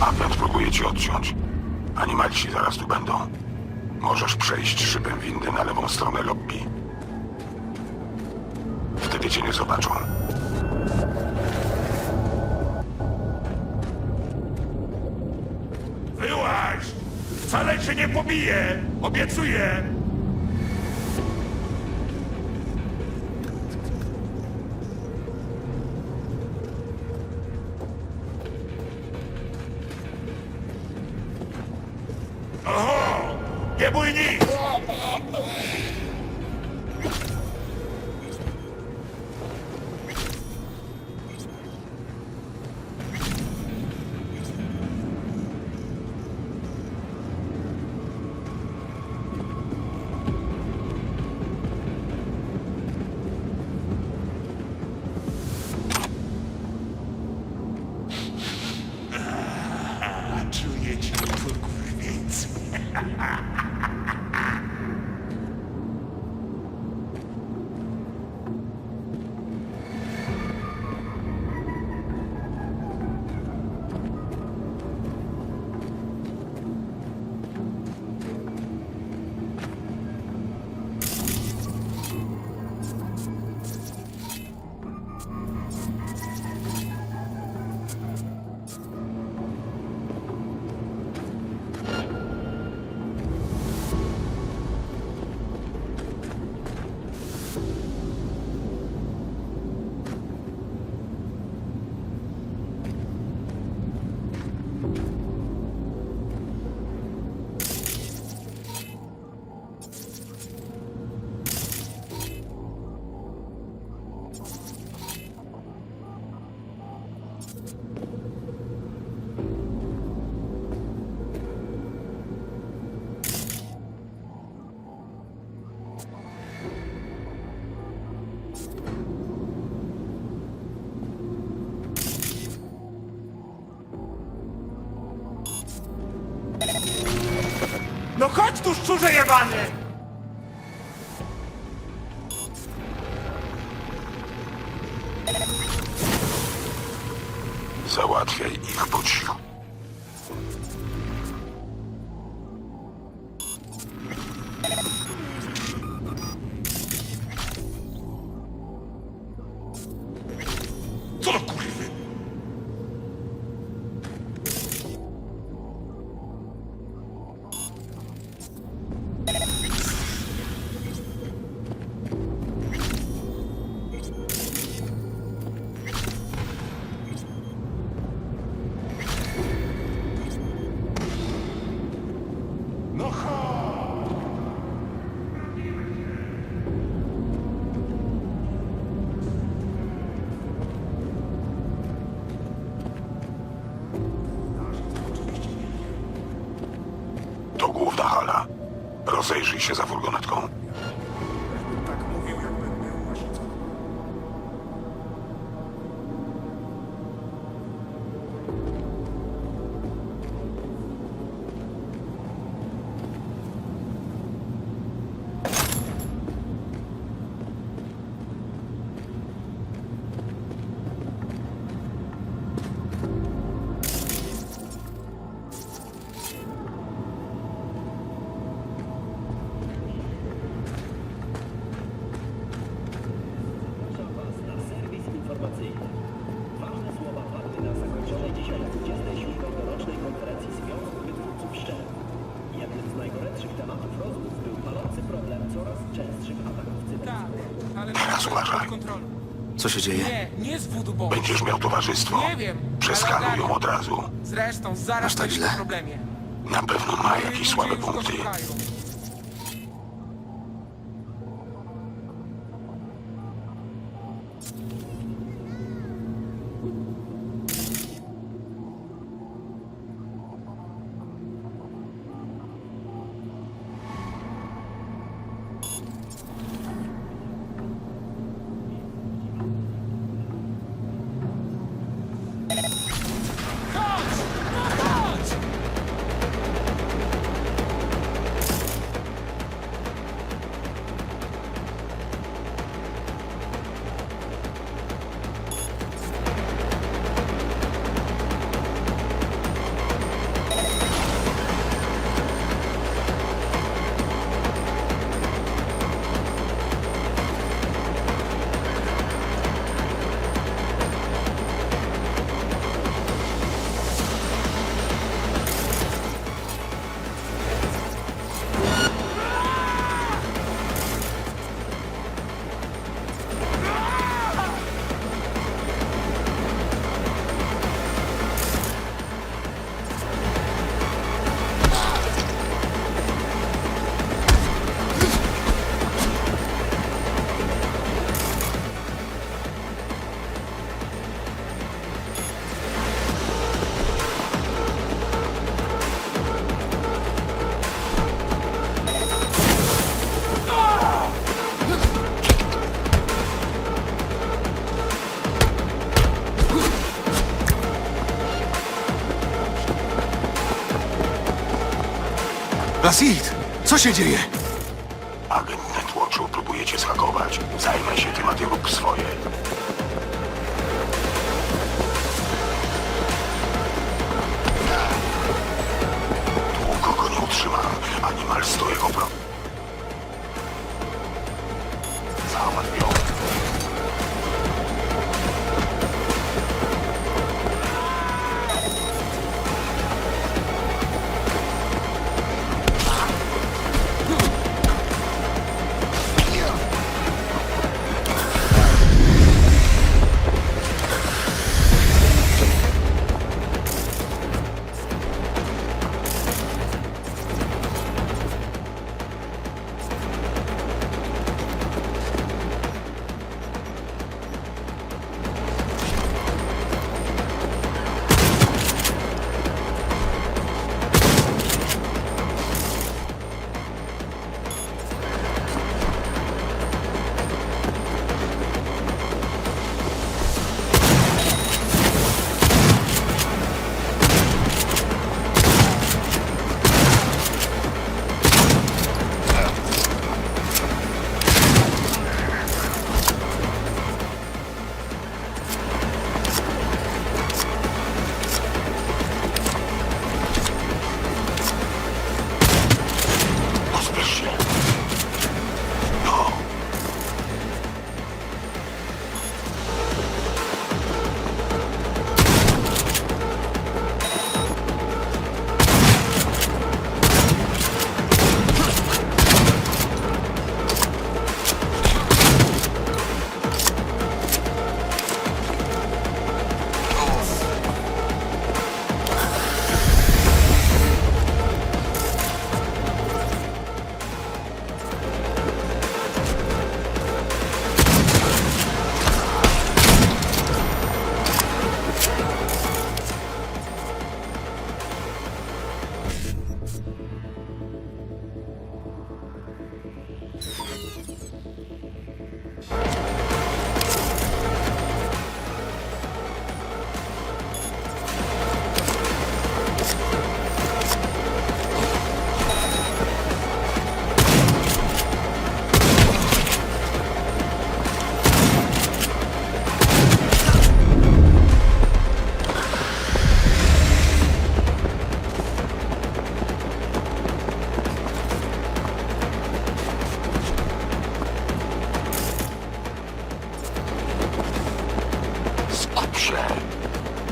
Aviat próbuje ci odciąć. Animalci zaraz tu będą. Możesz przejść szybem windy na lewą stronę lobby. Wtedy cię nie zobaczą. Wyłaź! Wcale cię nie pobiję! Obiecuję! Que Debuni! No chodź tu, szczurze jebany! Załatwiaj ich po cichu. Się za problem coraz częstszych ataków Tak, ale Teraz uważaj. kontrolą. Co się dzieje? Nie, nie z voodoo. Będziesz miał towarzystwo. Nie wiem, Przeskanuj ją od razu. Zresztą zaraz Aż tak będziesz źle? po problemie. Na pewno ma Moi jakieś ludzie słabe już go punkty. szukają. Lasid, co się dzieje? Agent Netwatchu próbuje cię zhakować. Zajmę się tym, a ty rób swoje. Długo go nie utrzymam. Animal z jego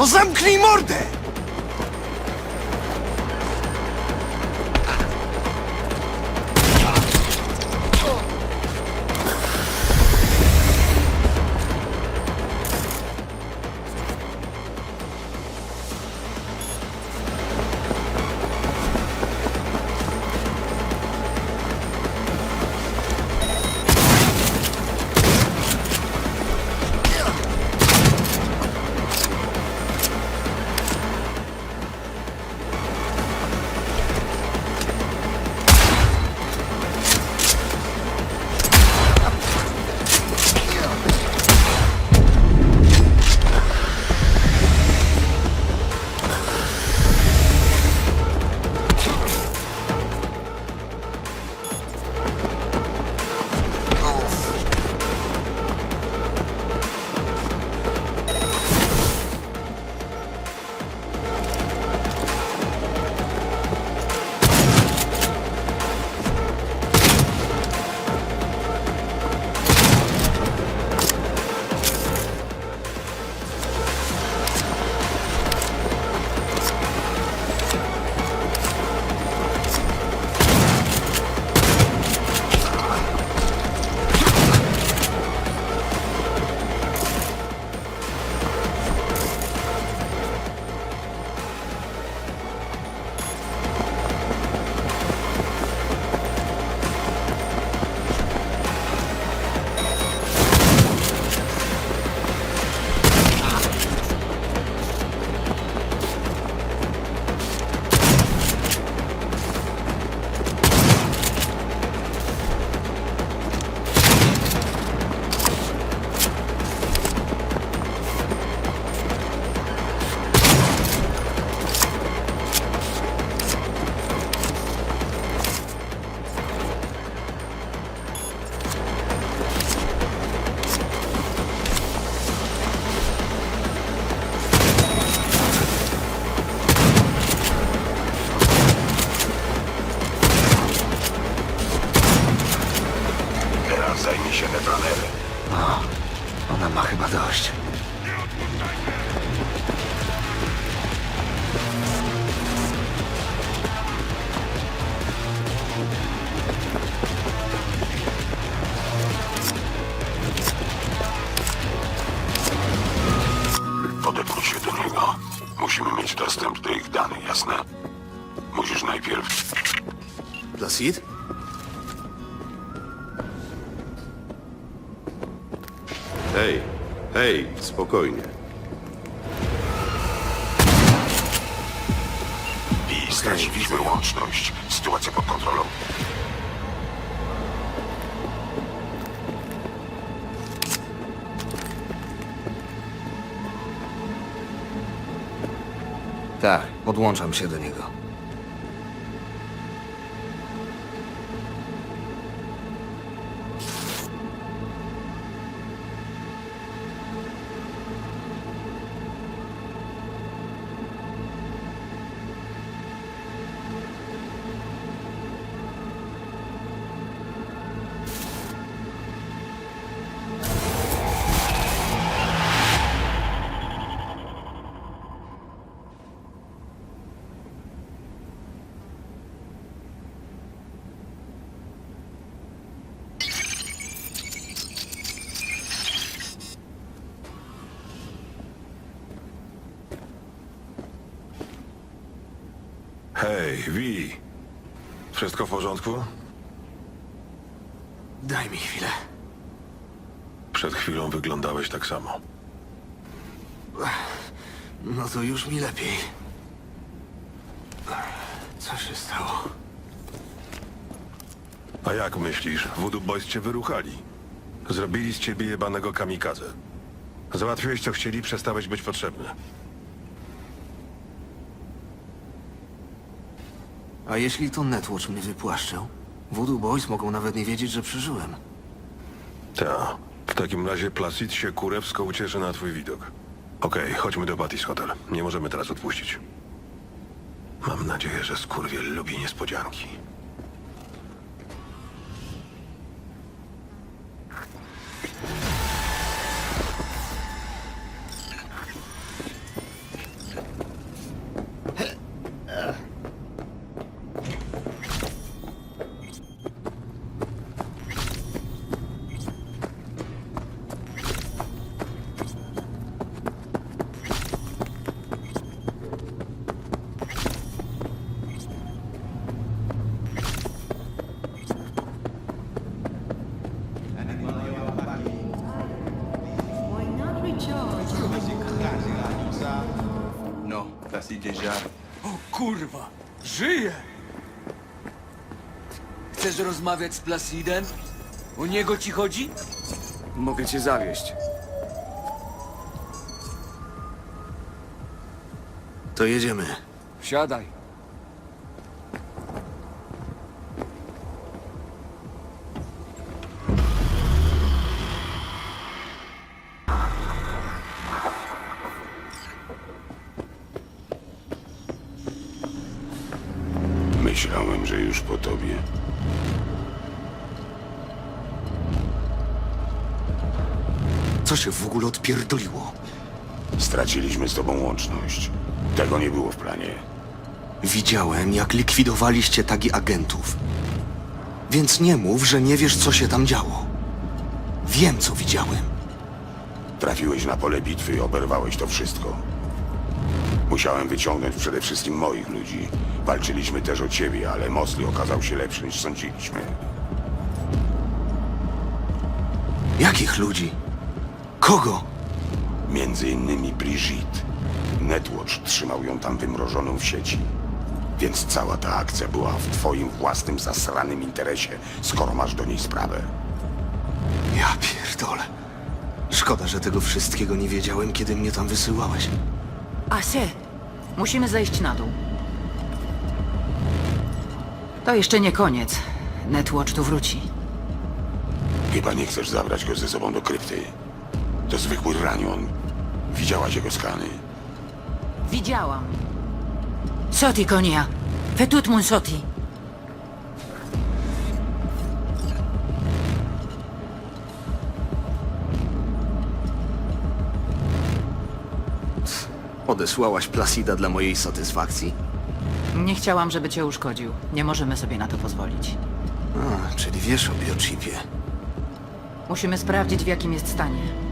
No zamknij mordę! Dostęp do ich danych, jasne? Musisz najpierw... Placid? Hej, hej, spokojnie. I straciliśmy łączność. Sytuacja pod kontrolą. Podłączam się do niego. Hej, Wi. Wszystko w porządku? Daj mi chwilę. Przed chwilą wyglądałeś tak samo. No to już mi lepiej. Co się stało? A jak myślisz, Voodoo Boys cię wyruchali? Zrobili z ciebie jebanego kamikadze. Załatwiłeś co chcieli, przestałeś być potrzebny. A jeśli to Netwatch mnie wypłaszczył? Voodoo Boys mogą nawet nie wiedzieć, że przeżyłem. Ta. W takim razie Placid się kurewsko ucieszy na twój widok. Okej, chodźmy do Patty's Hotel. Nie możemy teraz odpuścić. Mam nadzieję, że skurwiel lubi niespodzianki. Rozmawiać z Placidem? O niego ci chodzi? Mogę cię zawieść. To jedziemy. Wsiadaj. Myślałem, że już po tobie. Co się w ogóle odpierdoliło? Straciliśmy z tobą łączność. Tego nie było w planie. Widziałem, jak likwidowaliście tagi agentów. Więc nie mów, że nie wiesz, co się tam działo. Wiem, co widziałem. Trafiłeś na pole bitwy i oberwałeś to wszystko. Musiałem wyciągnąć przede wszystkim moich ludzi. Walczyliśmy też o ciebie, ale Mosley okazał się lepszy niż sądziliśmy. Jakich ludzi? Kogo? Między innymi Brigitte. Netwatch trzymał ją tam wymrożoną w sieci. Więc cała ta akcja była w twoim własnym zasranym interesie, skoro masz do niej sprawę. Ja pierdolę. Szkoda, że tego wszystkiego nie wiedziałem, kiedy mnie tam wysyłałeś. Asie, musimy zejść na dół. To jeszcze nie koniec. Netwatch tu wróci. Chyba nie chcesz zabrać go ze sobą do krypty. To zwykły ranion. Widziałaś jego skany. Widziałam. Soti konia. Fetut mun soti. Odesłałaś Placida dla mojej satysfakcji. Nie chciałam, żeby cię uszkodził. Nie możemy sobie na to pozwolić. A, czyli wiesz o biochipie. Musimy sprawdzić, w jakim jest stanie.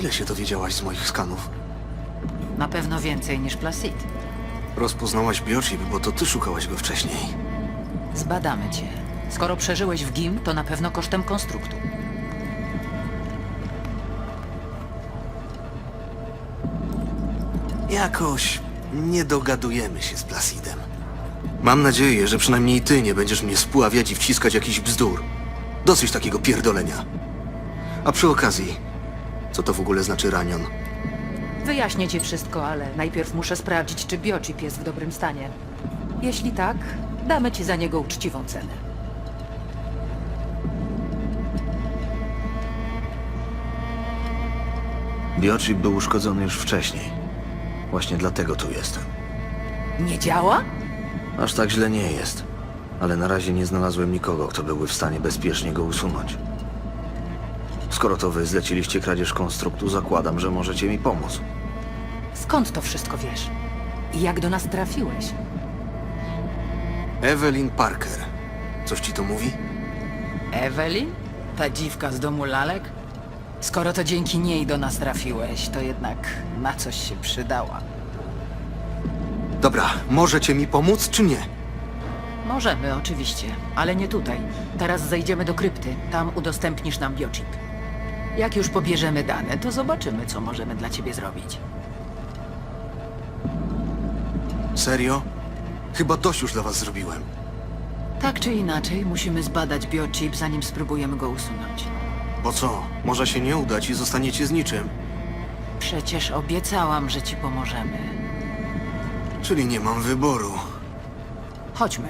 Ile się dowiedziałaś z moich skanów? Na pewno więcej niż Placid. Rozpoznałaś biochip, bo to ty szukałaś go wcześniej. Zbadamy cię. Skoro przeżyłeś w GIM, to na pewno kosztem konstruktu. Jakoś nie dogadujemy się z Placidem. Mam nadzieję, że przynajmniej ty nie będziesz mnie spławiać i wciskać jakiś bzdur. Dosyć takiego pierdolenia. A przy okazji, co to w ogóle znaczy ranion? Wyjaśnię ci wszystko, ale najpierw muszę sprawdzić, czy biochip jest w dobrym stanie. Jeśli tak, damy ci za niego uczciwą cenę. Biochip był uszkodzony już wcześniej. Właśnie dlatego tu jestem. Nie działa? Aż tak źle nie jest. Ale na razie nie znalazłem nikogo, kto byłby w stanie bezpiecznie go usunąć. Skoro to wy zleciliście kradzież konstruktu, zakładam, że możecie mi pomóc. Skąd to wszystko wiesz? I jak do nas trafiłeś? Evelyn Parker. Coś ci to mówi? Evelyn? Ta dziwka z domu lalek? Skoro to dzięki niej do nas trafiłeś, to jednak na coś się przydała. Dobra, możecie mi pomóc, czy nie? Możemy, oczywiście, ale nie tutaj. Teraz zejdziemy do krypty. Tam udostępnisz nam biochip. Jak już pobierzemy dane, to zobaczymy, co możemy dla ciebie zrobić. Serio? Chyba dość już dla was zrobiłem. Tak czy inaczej, musimy zbadać biochip, zanim spróbujemy go usunąć. Bo co? Może się nie udać i zostaniecie z niczym. Przecież obiecałam, że ci pomożemy. Czyli nie mam wyboru. Chodźmy.